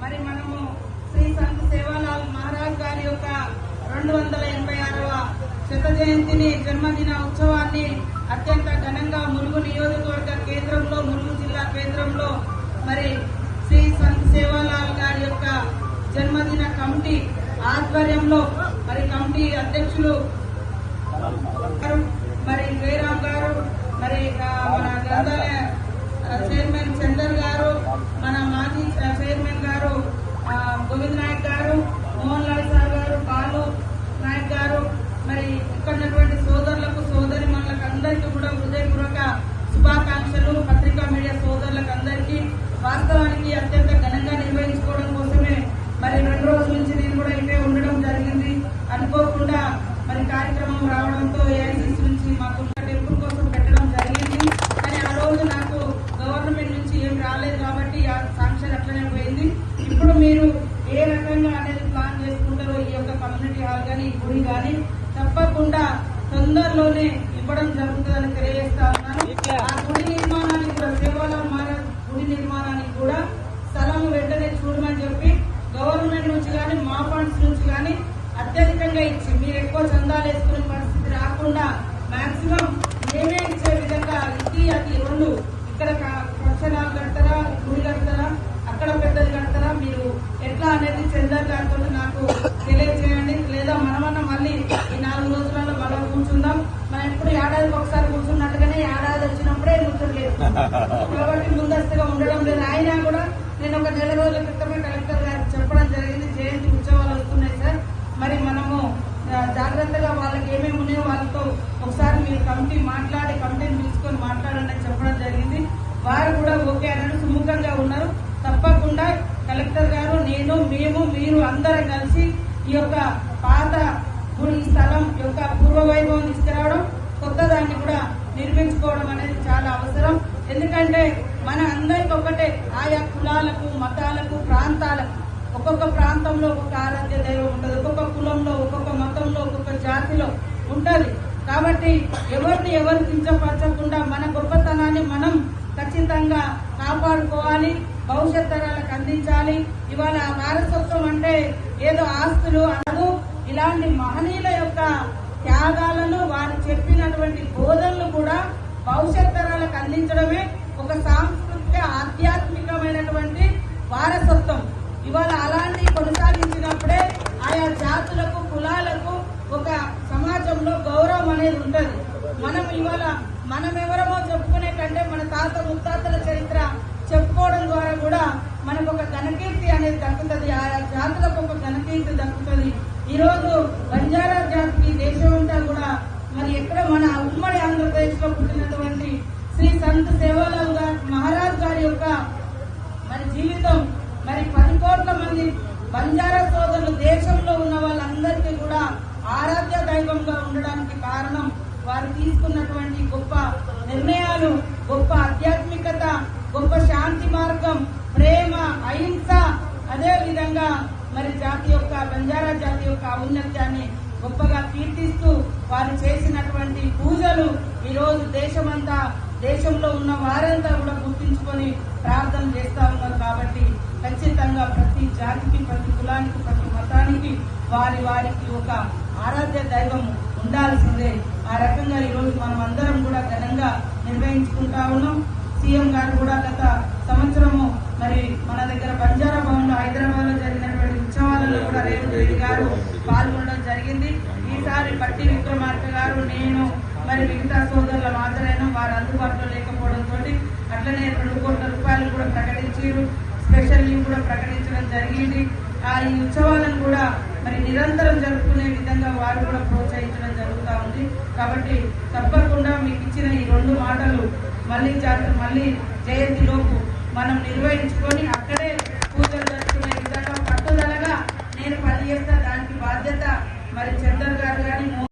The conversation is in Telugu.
మరి మనము శ్రీ సంత సేవాలాల్ మహారాజ్ గారి యొక్క రెండు వందల ఎనభై ఆరవ శత జయంతిని జన్మదిన ఉత్సవాన్ని అత్యంత ఘనంగా మురుగు నియోజకవర్గ కేంద్రంలో మురుగు జిల్లా కేంద్రంలో మరి జన్మదిన కమిటీ ఆధ్వర్యంలో మరి కమిటీ అధ్యక్షులు మరి జయరామ్ గారు మరి మన గ్రంథాలయ చైర్మన్ చందర్ గారు మన మాజీ చైర్మన్ గారు గోవింద్ నాయక్ గారు మోహన్ లాల్ సార్ గారు పాలు నాయక్ గారు మరి ఇక్కడున్నటువంటి సోదరులకు సోదరి మనలకు అందరికీ కూడా హృదయపూర్వక శుభాకాంక్షలు. పత్రికా మీడియా సోదరులకు అందరికీ వాస్తవానికి అత్యంత ఘనంగా నిర్వహించుకోవడం మరి రెండు రోజుల నుంచి నేను కూడా ఇక్కడే ఉండడం జరిగింది. అనుకోకుండా మరి కార్యక్రమం రావడంతో ఏఐసిసి నుంచి మాకు టెంపుల్ కోసం పెట్టడం జరిగింది కానీ ఆ రోజు నాకు గవర్నమెంట్ నుంచి ఏం రాలేదు కాబట్టి ఆ శాంక్షన్ అట్లనే పోయింది ఇప్పుడు మీరు ఏ రకంగా అనేది ప్లాన్ చేసుకుంటారో ఈ యొక్క కమ్యూనిటీ హాల్ కానీ ఈ గుడి కానీ తప్పకుండా తొందరలోనే ఇవ్వడం జరుగుతుందని తెలియజేస్తా ఉన్నాను ఆ గుడి నిర్మాణానికి కూడా సేవాలాల్ మహారాజ్ గుడి నిర్మాణానికి కూడా స్థలం వెంటనే చూడమని చెప్పి గవర్నమెంట్ నుంచి కానీ మా ఫండ్స్ నుంచి కానీ అత్యధికంగా ఇచ్చి మీరు ఎక్కువ చందాలు వేసుకునే పరిస్థితి రాకుండా మాక్సిమం మేమే ఇచ్చే విధంగా ఇది అది రెండు ఇక్కడ క్షణాలు కడతారా గుడి కడతారా అక్కడ పెద్దది కడతారా మీరు ఎట్లా అనేది చందర్ గారితో నాకు తెలియజేయండి. లేదా మనమన్నా మళ్ళీ ఈ నాలుగు రోజులలో మళ్ళీ కూర్చుందాం. మనం ఎప్పుడు ఏడాదికి ఒకసారి కూర్చున్నట్టుగానే ఏడాది వచ్చినప్పుడే కూర్చోలేదు కాబట్టి ముందస్తుగా ఉండడం లేదు. అయినా కూడా నేను ఒక నెల రోజుల క్రితమే కలెక్టర్ గారికి చెప్పడం జరిగింది జయంతి ఉత్సవాలు వస్తున్నాయి సార్ మరి మనము ఆ, జాగ్రత్తగా వాళ్ళకి ఏమేమి ఉన్నాయో వాళ్ళతో ఒకసారి మీరు కమిటీ మాట్లాడి కమిటీని పిలుచుకొని మాట్లాడండి అని చెప్పడం జరిగింది. వారు కూడా ఓకే అన్నట్టు సుముఖంగా ఉన్నారు. తప్పకుండా కలెక్టర్ గారు నేను మేము మీరు అందరం కలిసి ఈ యొక్క పాత గుడి స్థలం యొక్క పూర్వవైభవం తీసుకురావడం కొత్త దాన్ని కూడా నిర్మించుకోవడం అనేది చాలా అవసరం. ఎందుకంటే మన అందరికి ఒకటే ఆయా కులాలకు మతాలకు ప్రాంతాలకు ఒక్కొక్క ప్రాంతంలో ఒక్కొక్క ఆరాధ్య దైవం ఉంటుంది. ఒక్కొక్క కులంలో ఒక్కొక్క మతంలో ఒక్కొక్క జాతిలో ఉంటుంది. కాబట్టి ఎవరిని ఎవరు కించపరచకుండా మన గొప్పతనాన్ని మనం ఖచ్చితంగా కాపాడుకోవాలి భవిష్యత్ తరాలకు అందించాలి. ఇవాళ వారసత్వం అంటే ఏదో ఆస్తులు అనదు ఇలాంటి మహనీయుల యొక్క త్యాగాలను వారు చెప్పినటువంటి బోధనలు కూడా భవిష్యత్ తరాలకు అందించడమే ఒక సాంస్కృతిక ఆధ్యాత్మిక వారసత్వం ఇవాళ అలాంటి కొనసాగించినప్పుడే ఆయా జాతులకు కులాలకు ఒక సమాజంలో గౌరవం అనేది ఉంటుంది. మనం ఇవాళ మనం ఎవరమో చెప్పుకునే కంటే మన తాత ముత్తాతల చరిత్ర చెప్పుకోవడం ద్వారా కూడా మనకు ఒక ఘనకీర్తి అనేది దక్కుతుంది. ఆ జాతులకు ఒక ఘనకీర్తి దక్కుతుంది. ఈరోజు బంజారా జాతికి దేశమంతా కూడా మరి ఎక్కడ మన ఉమ్మడి ఆంధ్రప్రదేశ్లో పుట్టినటువంటి శ్రీ సంత్ సేవాలాల్ గారు మహారాజ్ గారి యొక్క మరి జీవితం మరి పది కోట్ల మంది బంజారా సోదరులు దేశంలో ఉన్న వాళ్ళందరికీ కూడా ఆరాధ్య దైవంగా వారు తీసుకున్నటువంటి గొప్ప నిర్ణయాలు గొప్ప ఆధ్యాత్మికత గొప్ప శాంతి మార్గం ప్రేమ అహింస అదే విధంగా మరి జాతి యొక్క బంజారా జాతి యొక్క ఔన్నత్యాన్ని గొప్పగా కీర్తిస్తూ వారు చేసినటువంటి పూజలు ఈరోజు దేశమంతా దేశంలో ఉన్న వారంతా కూడా గుర్తించుకొని ప్రార్థన చేస్తా ఉన్నారు కాబట్టి ఖచ్చితంగా ప్రతి జాతికి ప్రతి కులానికి ప్రతి మతానికి వారి వారికి ఒక ఆరాధ్య దైవం ఉండాల్సిందే. ఆ రకంగా ఈ రోజు మనం అందరం కూడా ఘనంగా నిర్వహించుకుంటా ఉన్నాం. సీఎం గారు కూడా గత సంవత్సరము మరి మన దగ్గర బంజారా భవన్లో హైదరాబాద్లో జరిగినటువంటి ఉత్సవాలలో కూడా రేవంత్ రెడ్డి గారు పాల్గొనడం జరిగింది. ఈసారి పట్టి విక్రమార్క గారు నేను మరి మిగతా సోదరుల మాత్రమే వారు అందుబాటులో లేకపోవడంతో అట్లనే రెండు కోట్ల రూపాయలు కూడా ప్రకటించారు. స్పెషల్ లీవ్ కూడా ప్రకటించడం జరిగింది. ఆ ఈ ఉత్సవాలను కూడా మరి నిరంతరం జరుపుకునే విధంగా వారు కూడా ప్రోత్సహించడం జరుగుతూ ఉంది. కాబట్టి తప్పకుండా మీకు ఇచ్చిన ఈ రెండు మాటలు మళ్ళీ జాతర మళ్ళీ జయంతిలోపు మనం నిర్వహించుకొని అక్కడే పూజలు జరుపుకునే విధంగా పట్టుదలగా నేను పనిచేస్తా దానికి బాధ్యత మరి చందర్ గారు కానీ